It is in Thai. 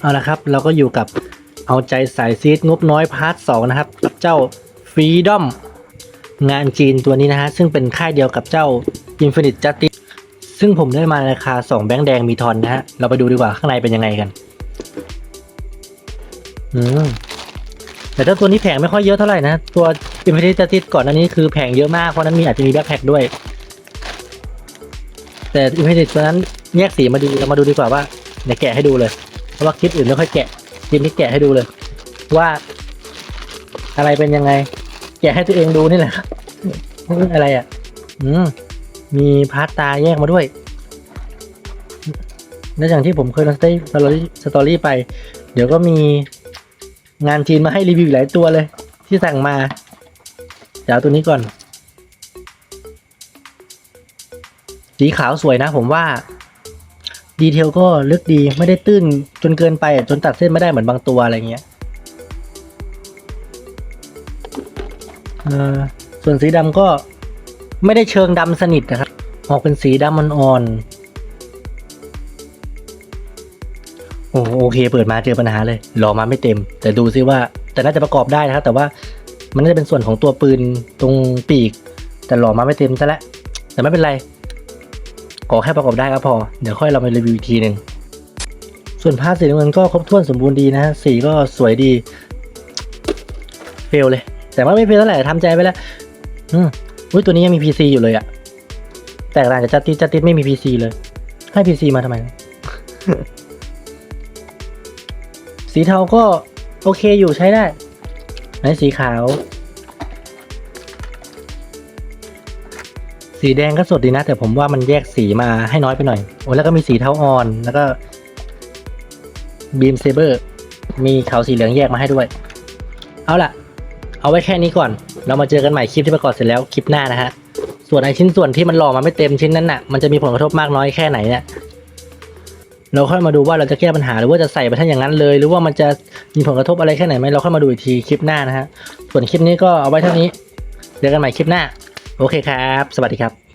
เอาละครับเราก็อยู่กับเอาใจสายซีดงบน้อยพาร์ทสองนะครับกับเจ้าฟรีดอมงานจีนตัวนี้นะฮะซึ่งเป็นค่ายเดียวกับเจ้า Infinite Justice ซึ่งผมได้มาในราคา 2 แบงค์แดงมีทอนนะฮะ เราไปดูดีกว่าข้างในเป็นยังไงกัน อืม แต่ถ้าตัวนี้แผงไม่ค่อยเยอะเท่าไหร่นะ ตัว Infinite Justice ก่อนอันนี้คือแผงเยอะมากเพราะฉะนั้นมีอาจจะมีแบ็คแพ็คด้วย แต่ Infinite ตัวนั้นแยกสีมาดีเรามาดูดีกว่าว่าเดี๋ยวแกะให้ดูเลย เพราะว่าคลิปอื่นไม่ค่อยแกะคลิปนี้แกะให้ดูเลย ว่า อะไรเป็นยังไง แกะให้ตัวเองดูนี่แหละอะไรอะ อืมมีพาร์ตตาแยกมาด้วยและอย่างที่ผมเคยลงสตอรี่สตอรี่ไป เดี๋ยวก็มีงานจีนมาให้รีวิวหลายตัวเลย ที่สั่งมาเดี๋ยวตัวนี้ก่อน สีขาวสวยนะผมว่า ดีเทลก็ลึกดีไม่ได้ตื้นจนเกินไปจนตัดเส้นไม่ได้เหมือนบางตัวอะไรเงี้ยส่วนสีดำก็ไม่ได้เชิงดำสนิทนะครับ ออกเป็นสีดำอ่อนๆโอ้โอเค เปิดมาเจอปัญหาเลยหล่อมาไม่เต็ม แต่ดูซิว่า แต่น่าจะประกอบได้นะครับ แต่ว่ามันน่าจะเป็นส่วนของตัวปืนตรงปีก แต่หล่อมาไม่เต็มซะแล้วแต่ไม่เป็นไร ขอแค่ประกอบได้ก็พอ เดี๋ยวค่อยเรามารีวิวอีกทีหนึ่งส่วนผ้าสีน้ำเงินก็ครบถ้วนสมบูรณ์ดีนะฮะสีก็สวยดีเฟลเลย แต่ว่าไม่เฟลเท่าไหร่ทำใจไปแล้ว อืมอุ้ยตัวนี้ยังมี PC อยู่เลยอะแต่ต่างจากจัดติดจัดติดไม่มี PC เลย ให้ PC มาทำไม สีเทาก็โอเคอยู่ใช้ได้ไหนสีขาว สีแดงก็สดดีนะ แต่ผมว่ามันแยกสีมาให้น้อยไปหน่อย โอ้แล้วก็มีสีเทาอ่อน แล้วก็บีมเซเบอร์มีขาวสีเหลืองแยกมาให้ด้วย เอาล่ะ เอาไว้แค่นี้ก่อน เรามาเจอกันใหม่คลิปที่ประกอบเสร็จแล้วคลิปหน้านะฮะ ส่วนไอชิ้นส่วนที่มันหล่อมาไม่เต็มชิ้นนั้นน่ะ มันจะมีผลกระทบมากน้อยแค่ไหนเนี่ย เราค่อยมาดูว่าเราจะแก้ปัญหาหรือว่าจะใส่ไปท่านอย่างนั้นเลย หรือว่ามันจะมีผลกระทบอะไรแค่ไหนไหมเราค่อยมาดูอีกทีคลิปหน้านะฮะ ส่วนคลิปนี้ก็เอาไว้เท่านี้ เจอกันใหม่คลิปหน้า โอเคครับ สวัสดีครับ